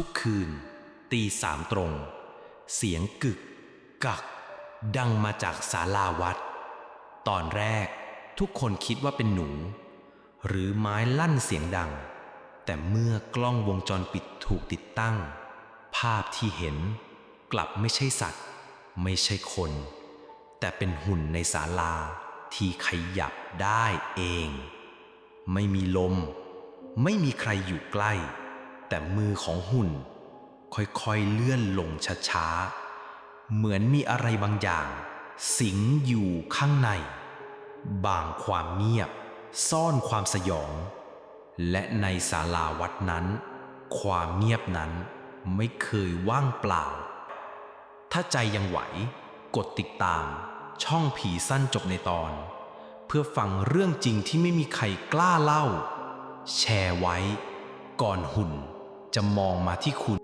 ทุกคืน ตีสามตรง เสียงกึก กัก ดังมาจากศาลาวัด ตอนแรกทุกคนคิดว่าเป็นหนู หรือไม้ลั่นเสียงดัง แต่เมื่อกล้องวงจรปิดถูกติดตั้ง ภาพที่เห็นกลับไม่ใช่สัตว์ ไม่ใช่คน แต่เป็นหุ่นในศาลาที่ขยับได้เอง ไม่มีลม ไม่มีใครอยู่ใกล้ แต่มือของหุ่น ค่อยๆเลื่อนลงช้าๆ เหมือนมีอะไรบางอย่าง สิงอยู่ข้างใน บางความเงียบ ซ่อนความสยอง และในศาลาวัดนั้น ความเงียบนั้นไม่เคยว่างเปล่า ถ้าใจยังไหว กดติดตามช่องผีสั้นจบในตอน เพื่อฟังเรื่องจริงที่ไม่มีใครกล้าเล่า แชร์ไว้ก่อนหุ่น จะมองมาที่คุณ